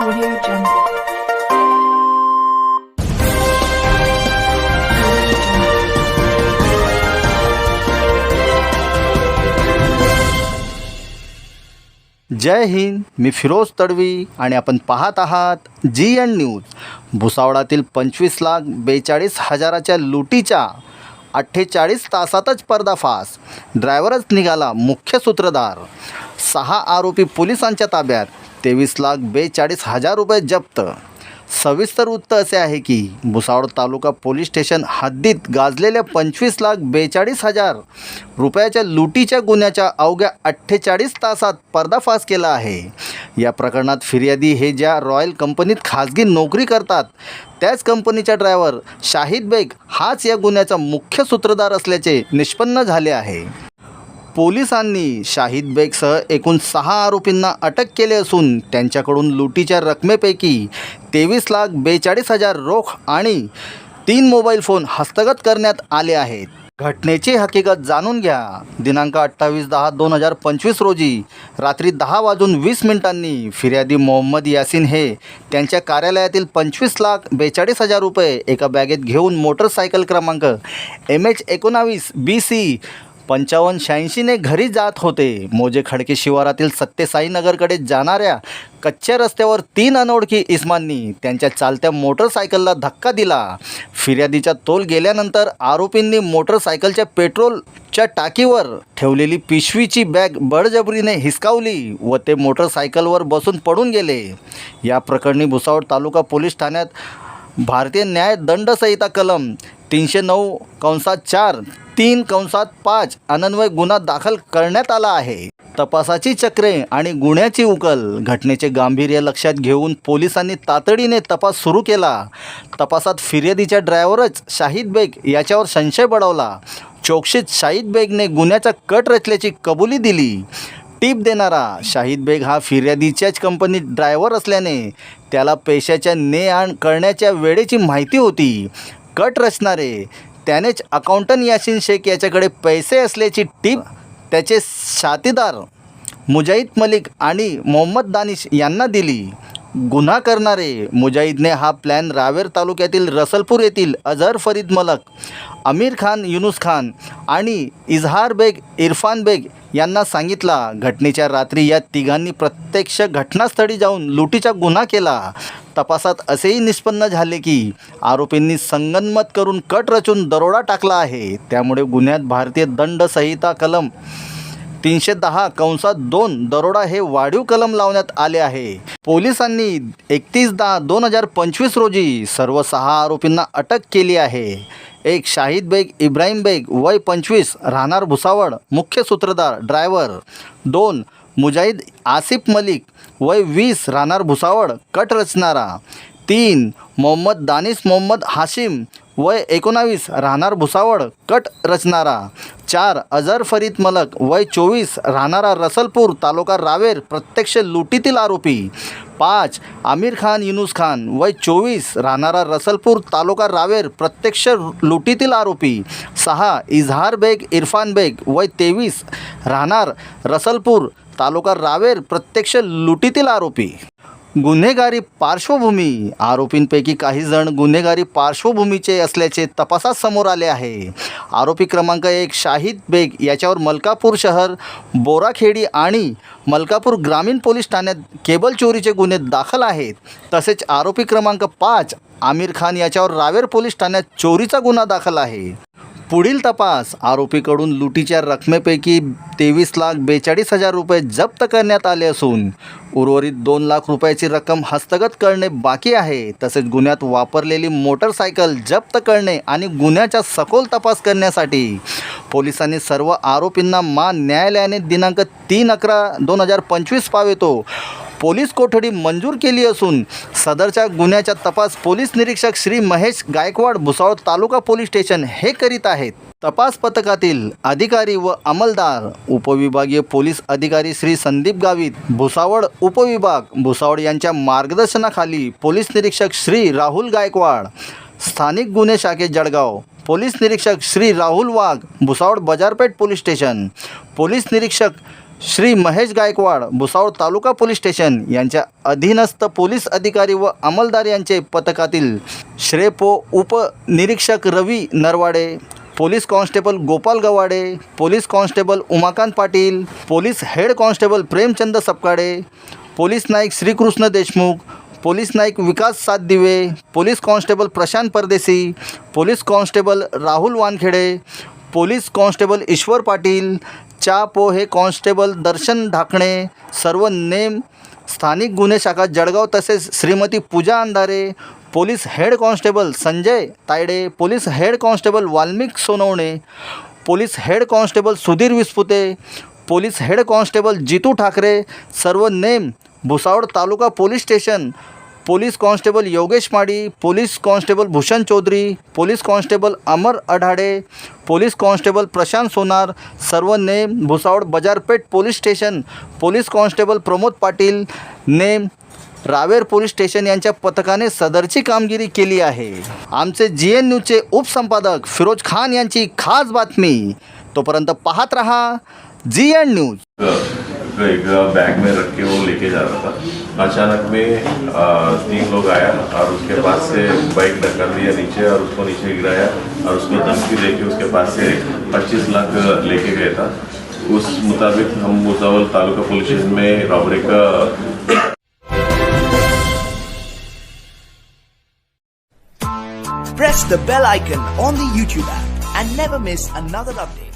जय हिंद मी फिरोज तडवी आणि आपण पाहत आहात जी एन न्यूज भुसावळातील पंचवीस लाख बेचाळीस हजाराच्या लुटीच्या अठ्ठेचाळीस तासातच पर्दाफाश. ड्रायव्हरच निघाला मुख्य सूत्रधार. सहा आरोपी पोलिसांच्या ताब्यात. तेवीस लाख बेचाळीस हजार रुपये जप्त. सविस्तर वृत्त असे आहे की भुसावळ तालुका पोलीस स्टेशन हद्दीत गाजलेल्या पंचवीस लाख बेचाळीस हजार रुपयाच्या लुटीच्या गुन्ह्याच्या अवघ्या अठ्ठेचाळीस तासात पर्दाफाश केला आहे. या प्रकरणात फिर्यादी हे ज्या रॉयल कंपनीत खाजगी नोकरी करतात त्याच कंपनीचा ड्रायव्हर शाहिद बेग हाच या गुन्ह्याचा मुख्य सूत्रधार असल्याचे निष्पन्न झाले आहे. पोलिसांनी शाहिद बेगसह एकूण सहा आरोपींना अटक केले असून त्यांच्याकडून लुटीच्या रकमेपैकी तेवीस लाख बेचाळीस हजार रोख आणि तीन मोबाईल फोन हस्तगत करण्यात आले आहेत. घटनेची हकीकत जाणून घ्या. दिनांक अठ्ठावीस दहा दोन हजार पंचवीस रोजी रात्री दहा वाजून वीस मिनिटांनी फिर्यादी मोहम्मद यासिन हे त्यांच्या कार्यालयातील पंचवीस लाख बेचाळीस हजार रुपये एका बॅगेत घेऊन मोटरसायकल क्रमांक एम एच एकोणावीस बी सी पंचावन्न शहाऐंशीने घरी जात होते. मोजे खडके शिवारातील सत्यसाईनगरकडे जाणाऱ्या कच्च्या रस्त्यावर तीन अनोळखी इस्मांनी त्यांच्या चालत्या मोटरसायकलला धक्का दिला. फिर्यादीचा तोल गेल्यानंतर आरोपींनी मोटरसायकलच्या पेट्रोलच्या टाकीवर ठेवलेली पिशवीची बॅग बळजबरीने हिसकावली व ते मोटरसायकलवर बसून पडून गेले. या प्रकरणी भुसावळ तालुका पोलीस ठाण्यात भारतीय न्याय दंडसंहिता कलम तीनशे नऊ कंसात चार तीन कंसात पाच अनन्वय गुन्हा दाखल करण्यात आला आहे. तपासाची चक्रे आणि गुन्ह्याची उकल घटनेचे गांभीर्य लक्षात घेऊन पोलिसांनी तातडीने तपास सुरू केला. तपासात फिर्यादीच्या ड्रायव्हरच शाहिद बेग याच्यावर संशय बळवला. चोक्षित शाहिद बेगने गुन्ह्याचा कट रचल्याची कबुली दिली. टीप देणारा शाहिद बेग हा फिर्यादीच्याच कंपनीत ड्रायव्हर असल्याने त्याला पैशाच्या ने आण करण्याच्या वेळेची माहिती होती. कट रचणारे त्यानेच अकाउंटंट यासिन शेख याच्याकडे पैसे असल्याची टीप त्याचे साथीदार मुजाहिद मलिक आणि मोहम्मद दानिश यांना दिली. गुन्हा करणारे मुजाहिदने हा प्लॅन रावेर तालुक्यातील रसलपूर येथील अझर फरीद मलक अमीर खान युनुस खान आणि इजहार बेग इरफान बेग यांना सांगितला. घटनेच्या रात्री या तिघांनी प्रत्यक्ष घटनास्थळी जाऊन लुटीचा गुन्हा केला. तपासात असेही निष्पन्न झाले की आरोपींनी संगनमत करून कट रचून दरोडा टाकला आहे. त्यामुळे गुन्ह्यात भारतीय दंड संहिता कलम तीनशे दहा कंसात दोन दरोडा हे वाढीव कलम लावण्यात आले आहे. पोलिसांनी एकतीस दहा दोन हजार पंचवीस रोजी सर्व सहा आरोपींना अटक केली आहे. एक शाहिद बेग इब्राहिम बेग वय पंचवीस राहणार भुसावळ मुख्य सूत्रधार ड्रायव्हर. दोन मुजाहिद आसिफ मलिक वय वीस राहणार भुसावळ कट रचणारा. तीन मोहम्मद दानिश मोहम्मद हाशिम. वय एकोणावीस राहणार भुसावळ कट रचणारा. चार अजर फरीद मलक. वय चोवीस राहणारा रसलपूर तालुका रावेर प्रत्यक्ष लुटीतील आरोपी. पाच आमिर खान युनुस खान. वय चोवीस राहणारा रसलपूर तालुका रावेर प्रत्यक्ष लुटीतील आरोपी. सहा इजहार बेग इरफान बेग. वय तेवीस राहणार रसलपूर तालुका रावेर प्रत्यक्ष लुटीतील आरोपी. गुन्हेगारी पार्श्वभूमी आरोपींपैकी काही जण गुन्हेगारी पार्श्वभूमीचे असल्याचे तपासात समोर आले आहे. आरोपी क्रमांक एक शाहिद बेग याच्यावर मलकापूर शहर बोराखेडी आणि मलकापूर ग्रामीण पोलीस ठाण्यात केबल चोरीचे गुन्हे दाखल आहेत. तसेच आरोपी क्रमांक पाच आमिर खान याच्यावर रावेर पोलीस ठाण्यात चोरीचा गुन्हा दाखल आहे. पुढील तपास आरोपीकडून लुटीच्या रकमेपैकी तेवीस लाख बेचाळीस हजार रुपये जप्त करण्यात आले असून उर्वरित दोन लाख रुपयाची रक्कम हस्तगत करणे बाकी आहे. तसेच गुन्ह्यात वापरलेली मोटरसायकल जप्त करणे आणि गुन्ह्याचा सखोल तपास करण्यासाठी पोलिसांनी सर्व आरोपींना मान न्यायालयाने दिनांक तीन अकरा दोन हजार पंचवीस पावेतो पोलीस कोठडी मंजूर केली असून सदरच्या गुन्ह्याचा तपास पोलीस निरीक्षक श्री महेश गायकवाड भुसावळ तालुका पोलीस स्टेशन हे करीत आहेत. तपास पथकातील अधिकारी व अंमलदार उपविभागीय पोलीस अधिकारी श्री संदीप गावित भुसावळ उपविभाग भुसावळ यांच्या मार्गदर्शनाखाली पोलीस निरीक्षक श्री राहुल गायकवाड स्थानिक गुन्हे शाखे जळगाव पोलीस निरीक्षक श्री राहुल वाघ भुसावळ बाजारपेठ पोलीस स्टेशन पोलीस निरीक्षक श्री महेश गायकवाड भुसावळ तालुका पोलीस स्टेशन यांच्या अधीनस्थ पोलीस अधिकारी व अंमलदार यांचे पथकातील श्रेपो उपनिरीक्षक Ravi Narwade police constable Gopal Gawade police constable Umakant Patil police head constable Premchand Sapkade police Naik Shrikrishna Deshmukh police Naik Vikas Satdive police constable Prashant Pardeshi police constable Rahul Wankhede police constable Ishwar Patil चा पोहे constable दर्शन ढाकणे सर्व name स्थानिक गुन्हे शाखा जळगाव तसेच Shrimati Pooja Andhare police head constable Sanjay Tayde police head constable Valmik Sonawane police head constable Sudhir Vispute police head constable Jitu Thakare सर्व name Bhusawal taluka police station police constable Yogesh Madi police constable Bhushan Chaudhari police constable Amar Adhade police constable Prashant Sonar सर्व name Bhusawal Bazarpeth police station police constable Pramod Patil name Raver police station यांच्या पथकाने सदरची कामगिरी केली आहे. आमचे जी N न्यूजचे उपसंपादक फिरोज खान यांची खास बातमी. तोपर्यंत पाहत रहा जी एन न्यूज को एक बैग में रख के वो लेके जा रहा था अचानक में तीन लोग आया और उसके पास से बाइक ढक्कर दिया नीचे और उसको नीचे गिराया और उसको धमकी दे के उसके पास से 25 लाख लेके गया था उस मुताबिक हम मुजावल तालुका पुलिस स्टेशन में रॉबरी का Press the bell icon on the YouTube app and never miss another update.